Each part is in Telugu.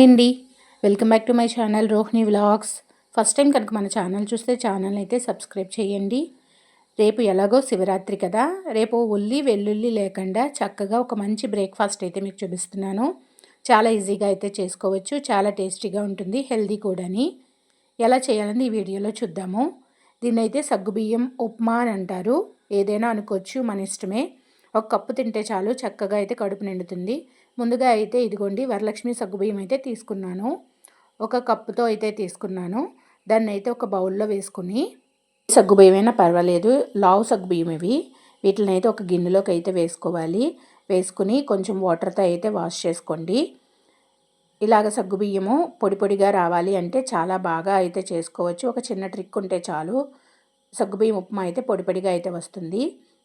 అండి welcome back to my channel Rohini vlogs. First time కనుక మన ఛానల్ చూస్తే ఛానల్ అయితే సబ్స్క్రైబ్ చేయండి. రేపు ఎలాగో శివరాత్రి కదా. రేపు ఉల్లి వెల్లుల్లి లేకుండా చక్కగా ఒక మంచి బ్రేక్ఫాస్ట్ అయితే మీకు చూపిస్తున్నాను. చాలా ఈజీగా అయితే చేసుకోవచ్చు. చాలా టేస్టీగా ఉంటుంది. హెల్దీ కూడాని. ఎలా చేయాలని ఈ వీడియోలో చూద్దాము. దీన్ని అయితే సగ్గుబియ్యం ఉప్మా అని అంటారు. ఏదైనా అనుకోవచ్చు మన ఇష్టమే. ఒక కప్పు తింటే చాలు చక్కగా అయితే కడుపు నిండుతుంది. ముందుగా అయితే ఇదిగోండి వరలక్ష్మి సగ్గుబియ్యం అయితే తీసుకున్నాను. ఒక కప్పుతో అయితే తీసుకున్నాను. దాన్ని అయితే ఒక బౌల్లో వేసుకుని సగ్గుబియ్యం అయినా పర్వాలేదు లావు సగ్గుబియ్యం ఇవి. వీటిని అయితే ఒక గిన్నెలోకి అయితే వేసుకోవాలి. వేసుకుని కొంచెం వాటర్తో అయితే వాష్ చేసుకోండి. ఇలాగ సగ్గుబియ్యము పొడి పొడిగా రావాలి అంటే చాలా బాగా అయితే చేసుకోవచ్చు. ఒక చిన్న ట్రిక్ ఉంటే చాలు. సగ్గుబియ్యం ఉప్మా అయితే పొడి పొడిగా అయితే వస్తుంది.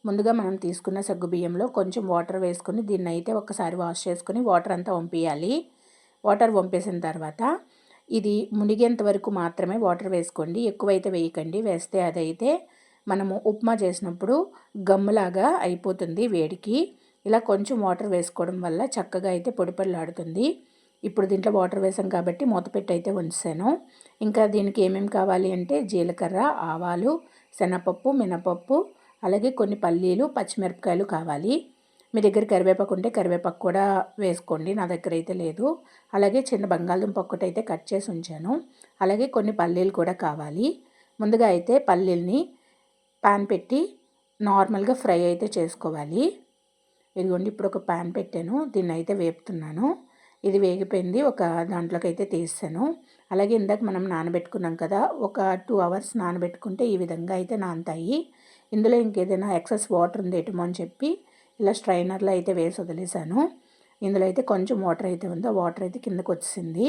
ముందుగా మనం తీసుకున్న సగ్గుబియ్యంలో కొంచెం వాటర్ వేసుకొని దీన్ని అయితే ఒకసారి వాష్ చేసుకొని వాటర్ అంతా వంపేయాలి. వాటర్ వంపేసిన తర్వాత ఇది మునిగేంత వరకు మాత్రమే వాటర్ వేసుకోండి. ఎక్కువైతే వేయకండి. వేస్తే అదైతే మనము ఉప్మా చేసినప్పుడు గమ్ములాగా అయిపోతుంది వేడికి. ఇలా కొంచెం వాటర్ వేసుకోవడం వల్ల చక్కగా అయితే పొడిపొడిలాడుతుంది ఇప్పుడు దీంట్లో వాటర్ వేసాం కాబట్టి మూతపెట్టి అయితే ఉంచాను ఇంకా దీనికి ఏమేమి కావాలి అంటే జీలకర్ర ఆవాలు శనగపప్పు మినపప్పు అలాగే కొన్ని పల్లీలు పచ్చిమిరపకాయలు కావాలి. మీ దగ్గర కరివేపాకు ఉంటే కరివేపాకు కూడా వేసుకోండి నా దగ్గర అయితే లేదు. అలాగే చిన్న బంగాళదుంప ఒక్కటి అయితే కట్ చేసి ఉంచాను. అలాగే కొన్ని పల్లీలు కూడా కావాలి. ముందుగా అయితే పల్లీల్ని పాన్ పెట్టి నార్మల్గా ఫ్రై అయితే చేసుకోవాలి. ఇదిగోండి ఇప్పుడు ఒక పాన్ పెట్టాను. దీన్ని అయితే వేపుతున్నాను. ఇది వేగిపోయింది. ఒక దాంట్లోకి అయితే తీసాను అలాగే ఇందాక మనం నానబెట్టుకున్నాం కదా ఒక టూ అవర్స్ నానబెట్టుకుంటే ఈ విధంగా అయితే నానతాయి. ఇందులో ఇంకేదైనా ఎక్సెస్ వాటర్ ఉందేటమో అని చెప్పి ఇలా స్ట్రైనర్లో అయితే వేసి వదిలేసాను ఇందులో అయితే కొంచెం వాటర్ అయితే ఉందో వాటర్ అయితే కిందకు వచ్చేసింది.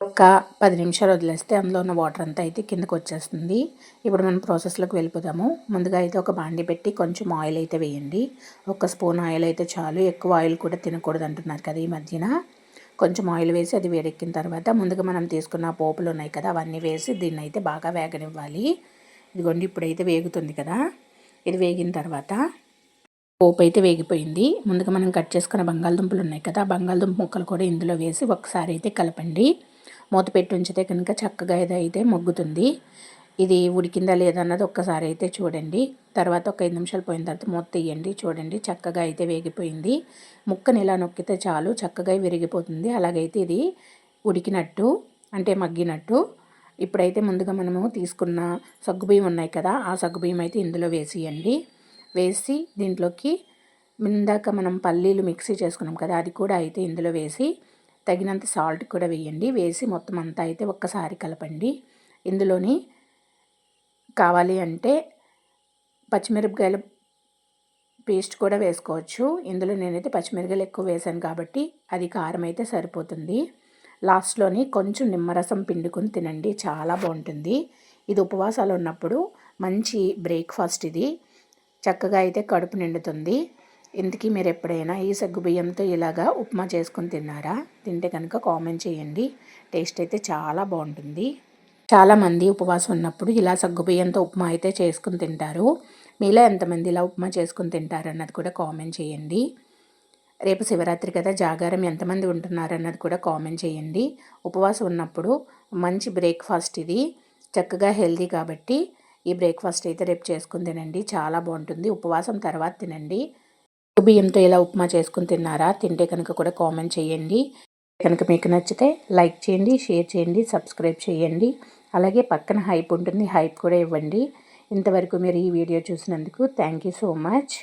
ఒక పది నిమిషాలు వదిలేస్తే అందులో ఉన్న వాటర్ అంతా అయితే కిందకు వచ్చేస్తుంది. ఇప్పుడు మనం ప్రాసెస్లోకి వెళ్ళిపోదాము. ముందుగా అయితే ఒక బాండి పెట్టి కొంచెం ఆయిల్ అయితే వేయండి. ఒక స్పూన్ ఆయిల్ అయితే చాలు. ఎక్కువ ఆయిల్ కూడా తినకూడదు అంటున్నారు కదా ఈ మధ్యన. కొంచెం ఆయిల్ వేసి అది వేడెక్కిన తర్వాత ముందుగా మనం తీసుకున్న పోపులు ఉన్నాయి కదా అవన్నీ వేసి దీన్ని అయితే బాగా వేగనివ్వాలి. ఇదిగోండి ఇప్పుడైతే వేగుతుంది కదా. ఇది వేగిన తర్వాత పోపు అయితే వేగిపోయింది. ముందుగా మనం కట్ చేసుకున్న బంగాళదుంపలు ఉన్నాయి కదా బంగాళదుంప ముక్కలు కూడా ఇందులో వేసి ఒకసారి అయితే కలపండి. మూత పెట్టి ఉంచితే కనుక చక్కగా అయితే మొగ్గుతుంది. ఇది ఉడికిందా లేదా అన్నది ఒక్కసారి అయితే చూడండి. తర్వాత ఒక ఐదు నిమిషాలు పోయిన తర్వాత మూత తీయండి చూడండి చక్కగా అయితే వేగిపోయింది. ముక్కని ఇలా నొక్కితే చాలు చక్కగా విరిగిపోతుంది. అలాగైతే ఇది ఉడికినట్టు అంటే మగ్గినట్టు ఇప్పుడైతే ముందుగా మనము తీసుకున్న సగ్గుబియ్యం ఉన్నాయి కదా ఆ సగ్గుబియ్యం అయితే ఇందులో వేసియండి. వేసి దీంట్లోకి ఇందాక మనం పల్లీలు మిక్సీ చేసుకున్నాం కదా అది కూడా అయితే ఇందులో వేసి తగినంత సాల్ట్ కూడా వేయండి. వేసి మొత్తం అంతా అయితే ఒక్కసారి కలపండి. ఇందులోని కావాలి అంటే పచ్చిమిరపకాయల పేస్ట్ కూడా వేసుకోవచ్చు. ఇందులో నేనైతే పచ్చిమిరపకాయలు ఎక్కువ వేసాను కాబట్టి అది కారం అయితే సరిపోతుంది. లాస్ట్లోని కొంచెం నిమ్మరసం పిండుకొని తినండి. చాలా బాగుంటుంది. ఇది ఉపవాసాలు ఉన్నప్పుడు మంచి బ్రేక్ఫాస్ట్ ఇది. చక్కగా అయితే కడుపు నిండుతుంది. ఇంతకీ మీరు ఎప్పుడైనా ఈ సగ్గుబియ్యంతో ఇలాగా ఉప్మా చేసుకొని తిన్నారా? తింటే కనుక కామెంట్ చేయండి. టేస్ట్ అయితే చాలా బాగుంటుంది. చాలామంది ఉపవాసం ఉన్నప్పుడు ఇలా సగ్గుబియ్యంతో ఉప్మా అయితే చేసుకుని తింటారు. మీలో ఎంతమంది ఇలా ఉప్మా చేసుకుని తింటారు అన్నది కూడా కామెంట్ చేయండి. రేపు శివరాత్రి కదా జాగారం ఎంతమంది ఉంటున్నారు అన్నది కూడా కామెంట్ చేయండి. ఉపవాసం ఉన్నప్పుడు మంచి బ్రేక్ఫాస్ట్ ఇది. చక్కగా హెల్దీ కాబట్టి ఈ బ్రేక్ఫాస్ట్ అయితే రేపు చేసుకుని తినండి. చాలా బాగుంటుంది. ఉపవాసం తర్వాత తినండి. బియ్యంతో ఇలా ఉప్మా చేసుకుని తిన్నారా? తింటే కనుక కూడా కామెంట్ చేయండి. కనుక మీకు నచ్చితే లైక్ చేయండి షేర్ చేయండి సబ్స్క్రైబ్ చేయండి. అలాగే పక్కన హైప్ ఉంటుంది. హైప్ కూడా ఇవ్వండి. ఇంతవరకు మీరు ఈ వీడియో చూసినందుకు థ్యాంక్ యూ సో మచ్.